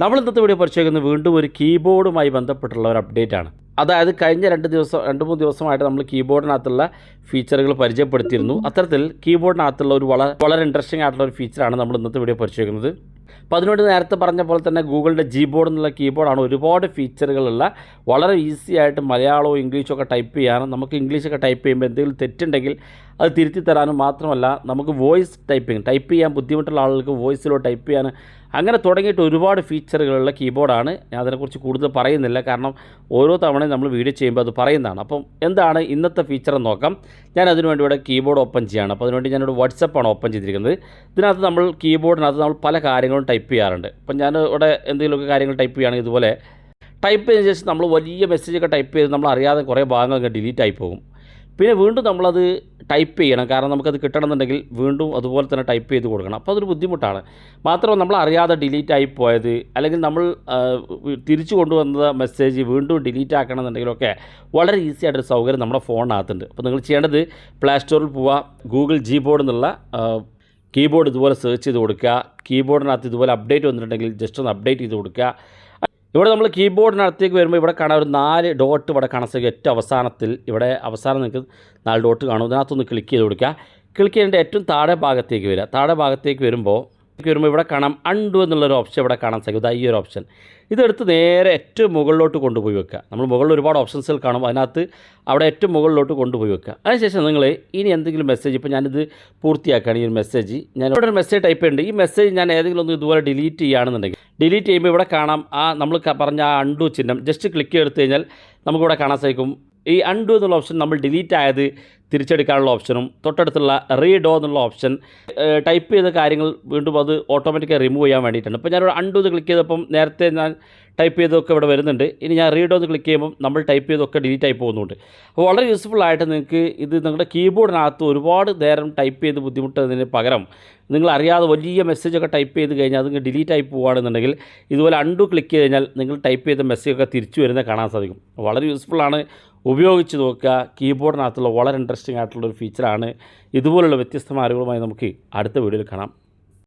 നമ്മൾ ഇന്നത്തെ വീഡിയോ പരിശോധിക്കുന്നത് വീണ്ടും ഒരു കീബോർഡുമായി ബന്ധപ്പെട്ടുള്ള ഒരു അപ്ഡേറ്റ് ആണ്. അതായത് കഴിഞ്ഞ രണ്ട് ദിവസം രണ്ട് മൂന്ന് ദിവസമായിട്ട് നമ്മൾ കീബോർഡിനകത്തുള്ള ഫീച്ചറുകൾ പരിചയപ്പെടുത്തിയിരുന്നു. അത്തരത്തിൽ കീബോർഡിനകത്തുള്ള ഒരു വളരെ വളരെ ഇൻട്രസ്റ്റിംഗ് ആയിട്ടുള്ള ഒരു ഫീച്ചറാണ് നമ്മൾ ഇന്നത്തെ വീഡിയോ പരിശോധിക്കുന്നത്. അപ്പോൾ അതിനുവേണ്ടി നേരത്തെ പറഞ്ഞ പോലെ തന്നെ ഗൂഗിളിന്റെ ജി ബോർഡ് എന്നുള്ള കീബോർഡാണ് ഒരുപാട് ഫീച്ചറുകളുള്ള വളരെ ഈസി ആയിട്ട് മലയാളവും ഇംഗ്ലീഷും ഒക്കെ ടൈപ്പ് ചെയ്യാനും നമുക്ക് ഇംഗ്ലീഷൊക്കെ ടൈപ്പ് ചെയ്യുമ്പോൾ എന്തെങ്കിലും തെറ്റുണ്ടെങ്കിൽ അത് തിരുത്തി തരാനും മാത്രമല്ല നമുക്ക് വോയിസ് ടൈപ്പിംഗ് ടൈപ്പ് ചെയ്യാൻ ബുദ്ധിമുട്ടുള്ള ആളുകൾക്ക് വോയിസിലോ ടൈപ്പ് ചെയ്യാൻ അങ്ങനെ തുടങ്ങിയിട്ട് ഒരുപാട് ഫീച്ചറുകളുള്ള കീബോർഡാണ് ഞാൻ അതിനെക്കുറിച്ച് കൂടുതൽ പറയുന്നില്ല. കാരണം ഓരോ തവണയും നമ്മൾ വീഡിയോ ചെയ്യുമ്പോൾ അത് പറയുന്നതാണ്. അപ്പം എന്താണ് ഇന്നത്തെ ഫീച്ചർ എന്ന് നോക്കാം. ഞാൻ അതിനുവേണ്ടി ഇവിടെ കീബോർഡ് ഓപ്പൺ ചെയ്യുകയാണ് അപ്പോൾ അതിനുവേണ്ടി ഞാനിവിടെ വാട്സപ്പാണ് ഓപ്പൺ ചെയ്തിരിക്കുന്നത്. ഇതിനകത്ത് നമ്മൾ കീബോർഡിനകത്ത് നമ്മൾ പല കാര്യങ്ങളും ടൈപ്പ് ചെയ്യാറുണ്ട്. അപ്പം ഞാൻ ഇവിടെ എന്തെങ്കിലുമൊക്കെ കാര്യങ്ങൾ ടൈപ്പ് ചെയ്യുകയാണെങ്കിൽ ഇതുപോലെ ടൈപ്പ് ചെയ്തതിന് ശേഷം നമ്മൾ വലിയ മെസ്സേജൊക്കെ ടൈപ്പ് ചെയ്ത് നമ്മൾ അറിയാതെ കുറേ ഭാഗങ്ങളൊക്കെ ഡിലീറ്റ് ആയി പോകും. പിന്നെ വീണ്ടും നമ്മളത് ടൈപ്പ് ചെയ്യണം. കാരണം നമുക്കത് കിട്ടണമെന്നുണ്ടെങ്കിൽ വീണ്ടും അതുപോലെ തന്നെ ടൈപ്പ് ചെയ്ത് കൊടുക്കണം. അപ്പോൾ അതൊരു ബുദ്ധിമുട്ടാണ്. മാത്രമല്ല നമ്മൾ അറിയാതെ ഡിലീറ്റ് ആയി പോയത് അല്ലെങ്കിൽ നമ്മൾ തിരിച്ചു കൊണ്ടുവന്ന മെസ്സേജ് വീണ്ടും ഡിലീറ്റ് ആക്കണമെന്നുണ്ടെങ്കിലൊക്കെ വളരെ ഈസി ആയിട്ടൊരു സൗകര്യം നമ്മുടെ ഫോണിനകത്തുണ്ട്. അപ്പോൾ നിങ്ങൾ ചെയ്യേണ്ടത് പ്ലേ സ്റ്റോറിൽ പോവുക ഗൂഗിൾ ജി ബോർഡ് എന്നുള്ള കീബോർഡ് ഇതുപോലെ സെർച്ച് ചെയ്ത് കൊടുക്കുക. കീബോർഡിനകത്ത് ഇതുപോലെ അപ്ഡേറ്റ് വന്നിട്ടുണ്ടെങ്കിൽ ജസ്റ്റ് ഒന്ന് അപ്ഡേറ്റ് ചെയ്ത് കൊടുക്കുക. ഇവിടെ നമ്മൾ കീബോർഡിനകത്തേക്ക് വരുമ്പോൾ ഇവിടെ കാണാൻ ഒരു നാല് ഡോട്ട് ഇവിടെ കാണാൻ സാധിക്കും. ഏറ്റവും അവസാനത്തിൽ ഇവിടെ അവസാനം നിങ്ങൾക്ക് നാല് ഡോട്ട് കാണും. ഇതിനകത്തൊന്ന് ക്ലിക്ക് ചെയ്ത് കൊടുക്കുക. ക്ലിക്ക് ചെയ്യേണ്ട ഏറ്റവും താഴെ ഭാഗത്തേക്ക് വരിക. താഴെ ഭാഗത്തേക്ക് വരുമ്പോൾ വരുമ്പോൾ ഇവിടെ കാണാം അണ്ടു എന്നുള്ളൊരു ഓപ്ഷൻ ഇവിടെ കാണാൻ സാധിക്കും. ഈ ഒരു ഓപ്ഷൻ ഇതെടുത്ത് നേരെ ഏറ്റവും മുകളിലോട്ട് കൊണ്ടുപോയി വെക്കുക. നമ്മൾ മുകളിൽ ഒരുപാട് ഓപ്ഷൻസുകൾ കാണും. അതിനകത്ത് അവിടെ ഏറ്റവും മുകളിലോട്ട് കൊണ്ടുപോയി വെക്കുക. അതിനുശേഷം നിങ്ങൾ ഇനി എന്തെങ്കിലും മെസ്സേജ് ഇപ്പോൾ ഞാനിത് പൂർത്തിയാക്കുകയാണ് ഈ ഒരു മെസ്സേജ് ഞാൻ ഇവിടെ ഒരു മെസ്സേജ് ടൈപ്പ് ചെയ്യുന്നുണ്ട്. ഈ മെസ്സേജ് ഞാൻ ഏതെങ്കിലും ഒന്ന് ഇതുപോലെ ഡിലീറ്റ് ചെയ്യുകയാണെന്നുണ്ടെങ്കിൽ ഡിലീറ്റ് ചെയ്യുമ്പോൾ ഇവിടെ കാണാം. ആ നമ്മൾ പറഞ്ഞ ആ അണ്ടു ചിഹ്നം ജസ്റ്റ് ക്ലിക്ക് എടുത്തു കഴിഞ്ഞാൽ നമുക്കിവിടെ കാണാൻ സാധിക്കും. ഈ അൺഡു എന്നുള്ള ഓപ്ഷൻ നമ്മൾ ഡിലീറ്റ് ആയത് തിരിച്ചെടുക്കാനുള്ള ഓപ്ഷനും തൊട്ടടുത്തുള്ള റീഡോ എന്നുള്ള ഓപ്ഷൻ ടൈപ്പ് ചെയ്ത കാര്യങ്ങൾ വീണ്ടും അത് ഓട്ടോമാറ്റിക്കായി റിമൂവ് ചെയ്യാൻ വേണ്ടിയിട്ടാണ്. ഇപ്പോൾ ഞാനിവിടെ അൺഡു എന്ന് ക്ലിക്ക് ചെയ്തപ്പം നേരത്തെ ഞാൻ ടൈപ്പ് ചെയ്തതൊക്കെ ഇവിടെ വരുന്നുണ്ട്. ഇനി ഞാൻ റീഡോ എന്ന് ക്ലിക്ക് ചെയ്യുമ്പോൾ നമ്മൾ ടൈപ്പ് ചെയ്തൊക്കെ ഡിലീറ്റ് ആയി പോകുന്നുണ്ട്. അപ്പോൾ വളരെ യൂസ്ഫുൾ ആയിട്ട് നിങ്ങൾക്ക് ഇത് നിങ്ങളുടെ കീബോർഡിനകത്ത് ഒരുപാട് നേരം ടൈപ്പ് ചെയ്ത് ബുദ്ധിമുട്ടുന്നതിന് പകരം നിങ്ങൾ അറിയാതെ വലിയ മെസ്സേജൊക്കെ ടൈപ്പ് ചെയ്ത് കഴിഞ്ഞാൽ അതിങ്ങ് ഡിലീറ്റ് ആയി പോവുകയാണെന്നുണ്ടെങ്കിൽ ഇതുപോലെ അൺഡു ക്ലിക്ക് ചെയ്ത് കഴിഞ്ഞാൽ നിങ്ങൾ ടൈപ്പ് ചെയ്ത മെസ്സേജൊക്കെ തിരിച്ചു വരുന്നത് കാണാൻ സാധിക്കും. വളരെ യൂസ്ഫുള്ളാണ് ഉപയോഗിച്ച് നോക്കുക. കീബോർഡിനകത്തുള്ള വളരെ ഇൻട്രസ്റ്റിംഗ് ആയിട്ടുള്ള ഒരു ഫീച്ചറാണ് ഇതുപോലുള്ള വ്യത്യസ്തമായ അറിവുകളുമായി നമുക്ക് അടുത്ത വീഡിയോയിൽ കാണാം.